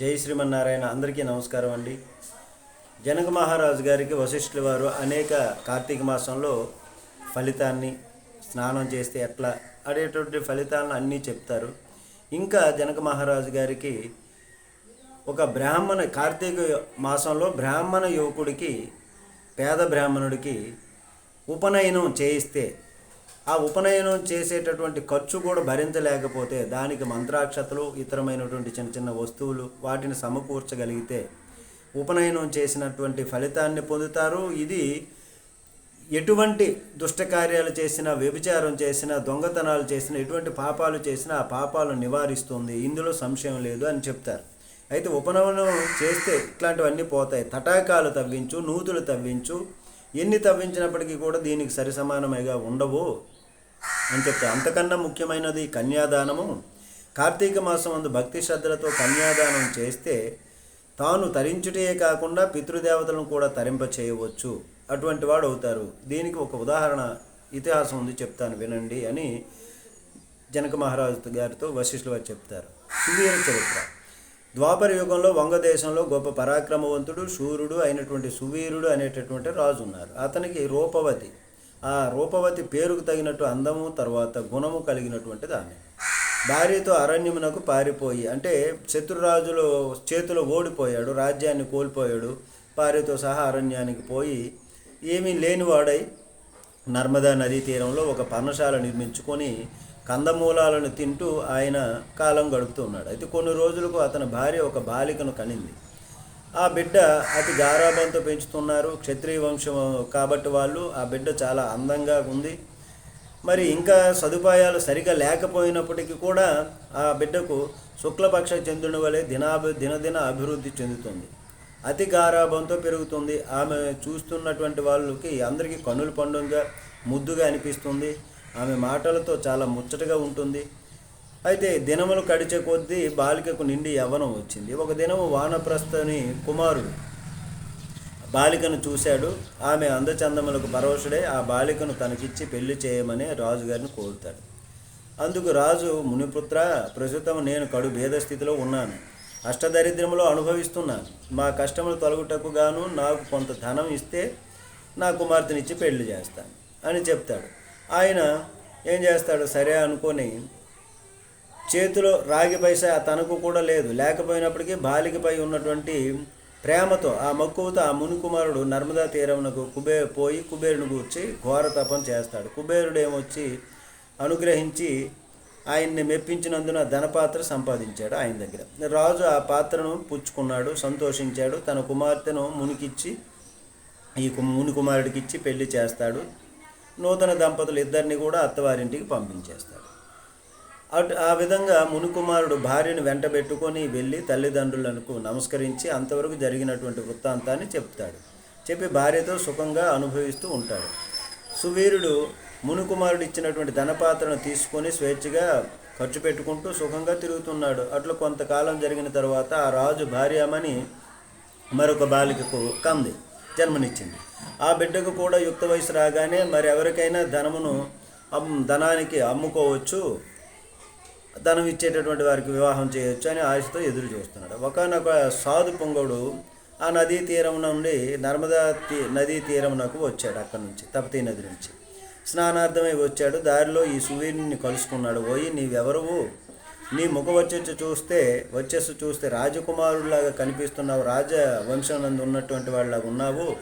జై శ్రీమన్నారాయణ అందరికీ నమస్కారం అండి. జనక మహారాజు గారికి వశిష్ఠుల వారు అనేక కార్తీక మాసంలో ఫలితాన్ని స్నానం చేస్తే ఎట్లా అనేటువంటి ఫలితాలను అన్నీ చెప్తారు. ఇంకా జనక మహారాజు గారికి ఒక బ్రాహ్మణ కార్తీక మాసంలో బ్రాహ్మణ యువకుడికి పేద బ్రాహ్మణుడికి ఉపనయనం చేయిస్తే ఆ ఉపనయనం చేసేటటువంటి ఖర్చు కూడా భరించలేకపోతే దానికి మంత్రాక్షతలు ఇతరమైనటువంటి చిన్న చిన్న వస్తువులు వాటిని సమకూర్చగలిగితే ఉపనయనం చేసినటువంటి ఫలితాన్ని పొందుతారు. ఇది ఎటువంటి దుష్టకార్యాలు చేసినా వ్యభిచారం చేసినా దొంగతనాలు చేసినా ఎటువంటి పాపాలు చేసినా ఆ పాపాలు నివారిస్తుంది. ఇందులో సంశయం లేదు అని చెప్తారు. అయితే ఉపనయనం చేస్తే ఇట్లాంటివన్నీ పోతాయి. తటాకాలు తవ్వించు నూతులు తవ్వించు. ఎన్ని తవ్వించినప్పటికీ కూడా దీనికి సరిసమానమైగా ఉండవు. అని చెప్తారు అంతకన్నా ముఖ్యమైనది కన్యాదానము. కార్తీక మాసం అందు భక్తి శ్రద్ధలతో కన్యాదానం చేస్తే తాను తరించుటే కాకుండా పితృదేవతలను కూడా తరింప చేయవచ్చు అటువంటి వాడు అవుతారు. దీనికి ఒక ఉదాహరణ ఇతిహాసం ఉంది చెప్తాను వినండి అని జనక మహారాజు గారితో వశిష్ఠులు వారు చెప్తారు. సువీర చరిత్ర. ద్వాపర యుగంలో వంగదేశంలో గొప్ప పరాక్రమవంతుడు శూరుడు అయినటువంటి సువీరుడు అనేటటువంటి రాజు ఉన్నారు. అతనికి రూపవతి. ఆ రూపవతి పేరుకు తగినట్టు అందము తర్వాత గుణము కలిగినటువంటిది ఆమె. భార్యతో అరణ్యమునకు పారిపోయి అంటే శత్రురాజులు చేతిలో ఓడిపోయాడు రాజ్యాన్ని కోల్పోయాడు భార్యతో సహా అరణ్యానికి పోయి ఏమీ లేనివాడై నర్మదా నదీ తీరంలో ఒక పర్ణశాల నిర్మించుకొని కందమూలాలను తింటూ ఆయన కాలం గడుపుతూ ఉన్నాడు. అయితే కొన్ని రోజులకు అతని భార్య ఒక బాలికను కనింది. ఆ బిడ్డ అతి గారాభంతో పెంచుతున్నారు క్షత్రియ వంశం కాబట్టి వాళ్ళు ఆ బిడ్డ చాలా అందంగా ఉంది. మరి ఇంకా సదుపాయాలు సరిగా లేకపోయినప్పటికీ కూడా ఆ బిడ్డకు శుక్లపక్ష చంద్రుని వలె దినాభి దినదిన అభివృద్ధి చెందుతుంది. అతి గారాభంతో పెరుగుతుంది. ఆమె చూస్తున్నటువంటి వాళ్ళకి అందరికీ కన్నుల పండుగ ముద్దుగా అనిపిస్తుంది. ఆమె మాటలతో చాలా ముచ్చటగా ఉంటుంది. అయితే దినములు కడిచే కొద్దీ బాలికకు నిండి యవ్వనం వచ్చింది. ఒక దినము వానప్రస్థని కుమారుడు బాలికను చూశాడు. ఆమె అందచందములకు పరవశుడే ఆ బాలికను తనకిచ్చి పెళ్ళి చేయమని రాజుగారిని కోరుతాడు. అందుకు రాజు మునిపుత్ర ప్రస్తుతం నేను కడు భేద స్థితిలో ఉన్నాను. అష్టదరిద్రములో అనుభవిస్తున్నాను. మా కష్టములు తొలగుటకు గాను నాకు కొంత ధనం ఇస్తే నా కుమార్తెనిచ్చి పెళ్ళి చేస్తాను అని చెప్తాడు. ఆయన ఏం చేస్తాడు? సరే అనుకొని చేతిలో రాగి పైసా తనకు కూడా లేదు. లేకపోయినప్పటికీ బాలికపై ఉన్నటువంటి ప్రేమతో ఆ మక్కువతో ఆ మునికుమారుడు నర్మదా తీరమునకు కుబే పోయి కుబేరుని కూర్చి ఘోర తపం చేస్తాడు. కుబేరుడు ఏమొచ్చి అనుగ్రహించి ఆయన్ని మెప్పించినందున ధనపాత్ర సంపాదించాడు ఆయన దగ్గర. రాజు ఆ పాత్రను పుచ్చుకున్నాడు సంతోషించాడు. తన కుమార్తెను మునికిచ్చి ఈ కు- ముని కుమారుడికి ఇచ్చి పెళ్ళి చేస్తాడు. నూతన దంపతులు ఇద్దరిని కూడా అత్తవారింటికి పంపించేస్తాడు. ఆ విధంగా మునికుమారుడు భార్యను వెంటబెట్టుకొని వెళ్ళి తల్లిదండ్రులకు నమస్కరించి అంతవరకు జరిగినటువంటి వృత్తాంతాన్ని చెప్తాడు. చెప్పి భార్యతో సుఖంగా అనుభవిస్తూ ఉంటాడు. సువీరుడు మునికుమారుడు ఇచ్చినటువంటి ధనపాత్రను తీసుకొని స్వేచ్ఛగా ఖర్చు పెట్టుకుంటూ సుఖంగా తిరుగుతున్నాడు. అట్లా కొంతకాలం జరిగిన తర్వాత ఆ రాజు భార్యమని మరొక బాలికకు కంది జన్మనిచ్చింది. ఆ బిడ్డకు కూడా యుక్త వయసు రాగానే మరి ఎవరికైనా ధనమును ధనానికి అమ్ముకోవచ్చు. ధనం ఇచ్చేటటువంటి వారికి వివాహం చేయొచ్చు అని ఆశతో ఎదురు చూస్తున్నాడు. ఒకనొక సాధు పొంగడు ఆ నదీ తీరం నుండి నర్మదా తీ నదీ తీరమునకు వచ్చాడు అక్కడి నుంచి తపతీ నది నుంచి. స్నానార్థమై వచ్చాడు. దారిలో ఈ సూర్యుని కలుసుకున్నాడు. పోయి నీవెవరువు? నీ ముఖ వచ్చేసి చూస్తే వచ్చేసి చూస్తే రాజకుమారుడిలాగా కనిపిస్తున్నావు. రాజ వంశం నందు ఉన్నటువంటి వాళ్ళలాగా ఉన్నావు.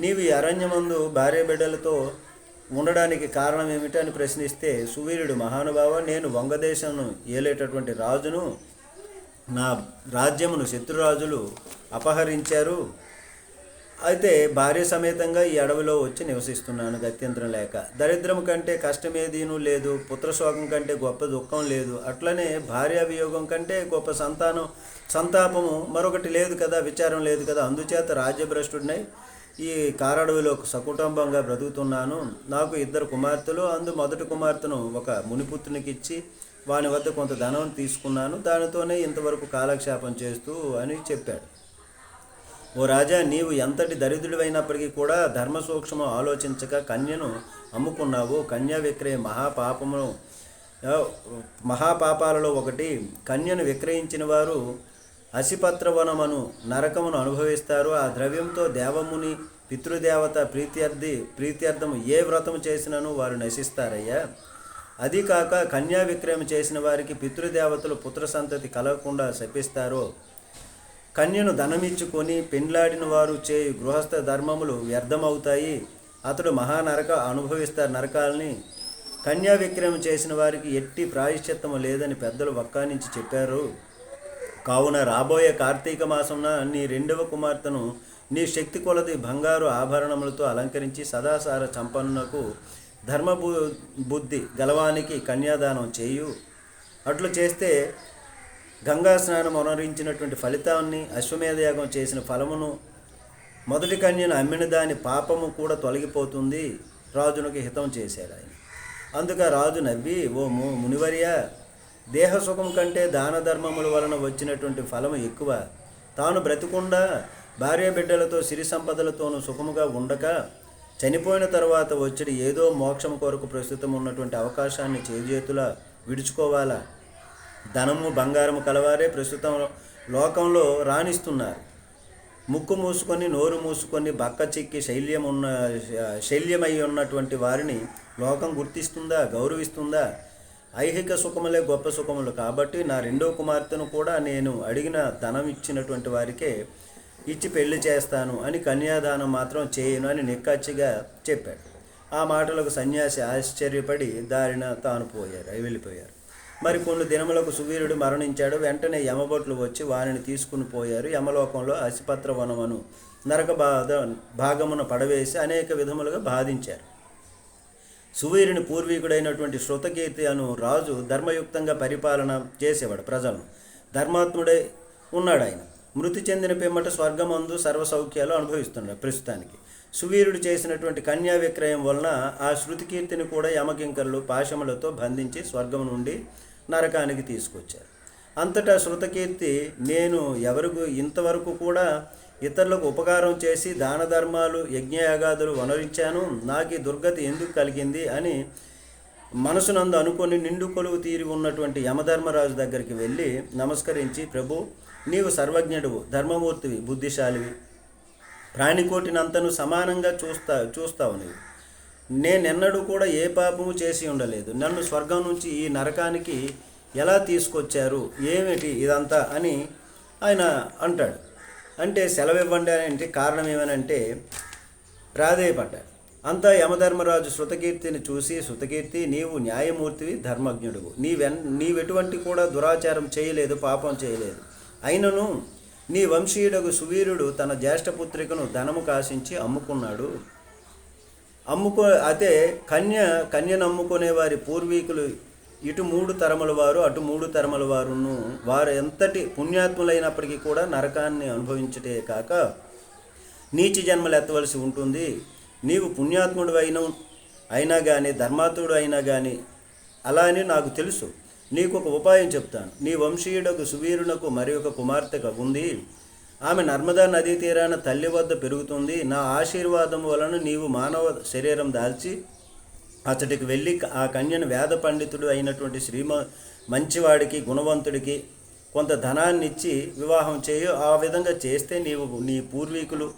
నీవు ఈ అరణ్యమందు భార్య బిడ్డలతో ఉండడానికి కారణం ఏమిటి అని ప్రశ్నిస్తే సువీరుడు మహానుభావ నేను వంగదేశంను ఏలేటటువంటి రాజును నా రాజ్యమును శత్రురాజులు అపహరించారు. అయితే భార్య సమేతంగా ఈ అడవిలో వచ్చి నివసిస్తున్నాను గత్యంతరం లేక. దరిద్రం కంటే కష్టమేదీను లేదు పుత్రశోకం కంటే గొప్ప దుఃఖం లేదు. అట్లనే భార్య వియోగం కంటే గొప్ప సంతానం సంతాపము మరొకటి లేదు కదా విచారం లేదు కదా. అందుచేత రాజ్యభ్రష్టుడినై ఈ కారడవిలో సకుటుంబంగా బ్రతుకుతున్నాను. నాకు ఇద్దరు కుమార్తెలు అందు మొదటి కుమార్తెను ఒక మునిపుత్రునికి ఇచ్చి వాని వద్ద కొంత ధనం తీసుకున్నాను. దానితోనే ఇంతవరకు కాలక్షేపం చేస్తూ అని చెప్పాడు. ఓ రాజా నీవు ఎంతటి దరిద్రుడివైనప్పటికీ కూడా ధర్మ సూక్ష్మం ఆలోచించక కన్యను అమ్ముకున్నావు. కన్యా విక్రయ మహాపాపమును మహాపాపాలలో ఒకటి. కన్యను విక్రయించిన వారు అసిపత్రవనమను నరకమును అనుభవిస్తారు ఆ ద్రవ్యంతో దేవముని పితృదేవత ప్రీత్యర్థి ప్రీత్యర్థము ఏ వ్రతము చేసినను వారు నశిస్తారయ్యా. అది కాక కన్యా విక్రయం చేసిన వారికి పితృదేవతలు పుత్ర సంతతి కలగకుండా శపిస్తారు. కన్యను ధనమిచ్చుకొని పెండ్లాడిన వారు చేయు గృహస్థ ధర్మములు వ్యర్థమవుతాయి. అతడు మహానరక అనుభవిస్తారు నరకాలని కన్యా విక్రయం చేసిన వారికి ఎట్టి ప్రాయశ్చిత్తము లేదని పెద్దలు వక్కానించి చెప్పారు. కావున రాబోయే కార్తీక మాసమున నీ రెండవ కుమార్తెను నీ శక్తి కొలది బంగారు ఆభరణములతో అలంకరించి సదాసార సంపన్నునకు ధర్మబు బుద్ధి గలవానికి కన్యాదానం చేయు. అట్లు చేస్తే గంగా స్నానం అనరించినటువంటి ఫలితాన్ని అశ్వమేధయాగం చేసిన ఫలమును మొదటి కన్యను అమ్మిన దాని పాపము కూడా తొలగిపోతుంది. రాజునకు హితం చేశాడు ఆయన. అందుక రాజు నవ్వి ఓ ము మునివర్య దేహ సుఖం కంటే దాన ధర్మముల వలన వచ్చినటువంటి ఫలము ఎక్కువ. తాను బ్రతికుండా భార్య బిడ్డలతో సిరి సంపదలతోనూ సుఖముగా ఉండక చనిపోయిన తర్వాత వచ్చి ఏదో మోక్షం కొరకు ప్రస్తుతం ఉన్నటువంటి అవకాశాన్ని చేజేతులా విడుచుకోవాలా? ధనము బంగారము కలవారే ప్రస్తుతం లోకంలో రాణిస్తున్నారు. ముక్కు మూసుకొని నోరు మూసుకొని బక్క చిక్కి శైల్యం ఉన్న శైల్యమై ఉన్నటువంటి వారిని లోకం గుర్తిస్తుందా గౌరవిస్తుందా? ఐహిక సుఖములే గొప్ప సుఖములు కాబట్టి నా రెండో కుమార్తెను కూడా నేను అడిగిన ధనం ఇచ్చినటువంటి వారికే ఇచ్చి పెళ్ళి చేస్తాను అని కన్యాదానం మాత్రం చేయను అని నిక్కచ్చిగా చెప్పాడు. ఆ మాటలకు సన్యాసి ఆశ్చర్యపడి దారిన తాను పోయారు అవి వెళ్ళిపోయారు. మరి కొన్ని దినములకు సువీరుడు మరణించాడు. వెంటనే యమభట్లు వచ్చి వారిని తీసుకుని పోయారు. యమలోకంలో అసిపత్ర వనమను నరక బాధ భాగమున పడవేసి అనేక విధములుగా బాధించారు. సువీరుని పూర్వీకుడైనటువంటి శృతకీర్తి అను రాజు ధర్మయుక్తంగా పరిపాలన చేసేవాడు ప్రజలను ధర్మాత్ముడై ఉన్నాడు ఆయన. మృతి చెందిన పిమ్మట స్వర్గమందు సర్వసౌఖ్యాలు అనుభవిస్తున్నాడు ప్రస్తుతానికి. సువీరుడు చేసినటువంటి కన్యా విక్రయం వలన ఆ శృతికీర్తిని కూడా యమకింకర్లు పాశములతో బంధించి స్వర్గం నుండి నరకానికి తీసుకొచ్చారు. అంతటా శృతకీర్తి నేను ఎవరికి ఇంతవరకు కూడా ఇతరులకు ఉపకారం చేసి దాన ధర్మాలు యజ్ఞయాగాదులు వనరించాను. నాకు ఈ దుర్గతి ఎందుకు కలిగింది అని మనసునందు అనుకొని నిండు కొలువు తీరి ఉన్నటువంటి యమధర్మరాజు దగ్గరికి వెళ్ళి నమస్కరించి ప్రభు నీవు సర్వజ్ఞుడువు ధర్మమూర్తివి బుద్ధిశాలివి. ప్రాణికోటినంతను సమానంగా చూస్తా చూస్తావు నీవు. నేనెన్నడూ కూడా ఏ పాపము చేసి ఉండలేదు. నన్ను స్వర్గం నుంచి ఈ నరకానికి ఎలా తీసుకొచ్చారు? ఏమిటి ఇదంతా? అని ఆయన అంటాడు. అంటే సెలవు ఇవ్వండి అంటే కారణం ఏమనంటే ప్రాధేయపడ్డాడు. అంతా యమధర్మరాజు శృతకీర్తిని చూసి శృతకీర్తి నీవు న్యాయమూర్తివి ధర్మజ్ఞుడువు. నీవెన్ నీవెటువంటి కూడా దురాచారం చేయలేదు పాపం చేయలేదు. అయినను నీ వంశీయుడకు సువీరుడు తన జ్యేష్ఠపుత్రికను ధనము కాశించి అమ్ముకున్నాడు. అమ్ముకో అదే కన్య కన్యను అమ్ముకునే వారి పూర్వీకులు ఇటు మూడు తరముల వారు అటు మూడు తరముల వారును వారు ఎంతటి పుణ్యాత్ములైనప్పటికీ కూడా నరకాన్ని అనుభవించటే కాక నీచి జన్మలు ఎత్తవలసి ఉంటుంది. నీవు పుణ్యాత్ముడు అయిన అయినా కానీ ధర్మాత్ముడు అయినా కానీ అలా అని నాకు తెలుసు. నీకు ఒక ఉపాయం చెప్తాను. నీ వంశీయుడకు సువీరునకు మరి ఒక కుమార్తె ఉంది. ఆమె నర్మదా నదీ తీరాన తల్లి వద్ద పెరుగుతుంది. నా ఆశీర్వాదం వలన నీవు మానవ శరీరం దాల్చి అతడికి వెళ్ళి ఆ కన్యను వేద పండితుడు అయినటువంటి శ్రీమ మంచివాడికి గుణవంతుడికి కొంత ధనాన్ని ఇచ్చి వివాహం చేయు ఆ విధంగా చేస్తే నీవు నీ పూర్వీకులు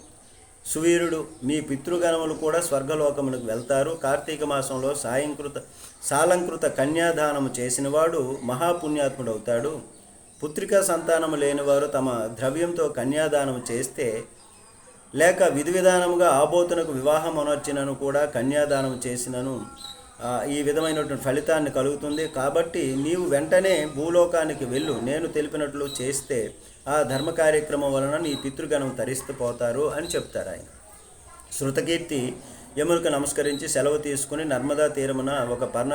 సువీరుడు మీ పితృగణములు కూడా స్వర్గలోకములకు వెళ్తారు. కార్తీక మాసంలో సాయంకృత సాలంకృత కన్యాదానము చేసినవాడు మహాపుణ్యాత్ముడవుతాడు. పుత్రికా సంతానము లేనివారు తమ ద్రవ్యంతో కన్యాదానం చేస్తే లేక విధి విధానముగా ఆబోతునకు వివాహం అనర్చినను కూడా కన్యాదానం చేసినను. ఈ విధమైనటువంటి ఫలితాన్ని కలుగుతుంది. కాబట్టి నీవు వెంటనే భూలోకానికి వెళ్ళు. నేను తెలిపినట్లు చేస్తే ఆ ధర్మ కార్యక్రమం వలన నీ పితృగణం తరిస్తుపోతారు అని చెప్తారు ఆయన. శృతకీర్తి యములకు నమస్కరించి సెలవు తీసుకుని నర్మదా తీరమున ఒక పర్ణ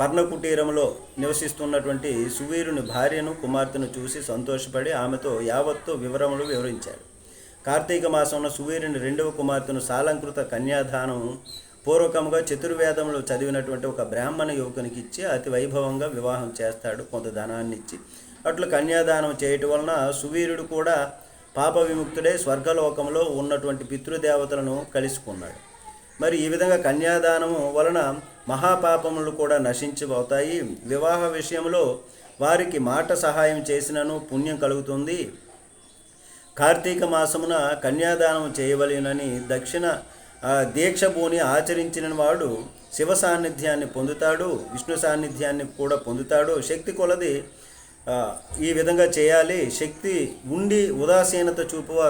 పర్ణకుటీరంలో నివసిస్తున్నటువంటి సువీరుని భార్యను కుమార్తెను చూసి సంతోషపడి ఆమెతో యావత్తు వివరములు వివరించాడు కార్తీక మాసంలో సువీరుని రెండవ కుమార్తెను సాలంకృత కన్యాదానం పూర్వకముగా చతుర్వేదంలో చదివినటువంటి ఒక బ్రాహ్మణ యువకునికి ఇచ్చి అతి వైభవంగా వివాహం చేస్తాడు. కొంత ధనాన్ని ఇచ్చి అట్లు కన్యాదానం చేయటం వలన సువీరుడు కూడా పాప విముక్తుడే స్వర్గలోకంలో ఉన్నటువంటి పితృదేవతలను కలుసుకున్నాడు. మరి ఈ విధంగా కన్యాదానము వలన మహాపాపములు కూడా నశించిపోతాయి. వివాహ విషయంలో వారికి మాట సహాయం చేసినను పుణ్యం కలుగుతుంది. కార్తీక మాసమున కన్యాదానం చేయవలెనని దక్షిణ దీక్ష భూని ఆచరించిన వాడు శివ సాన్నిధ్యాన్ని పొందుతాడు విష్ణు సాన్నిధ్యాన్ని కూడా పొందుతాడు. శక్తి కొలది ఈ విధంగా చేయాలి. శక్తి ఉండి ఉదాసీనత చూపువారు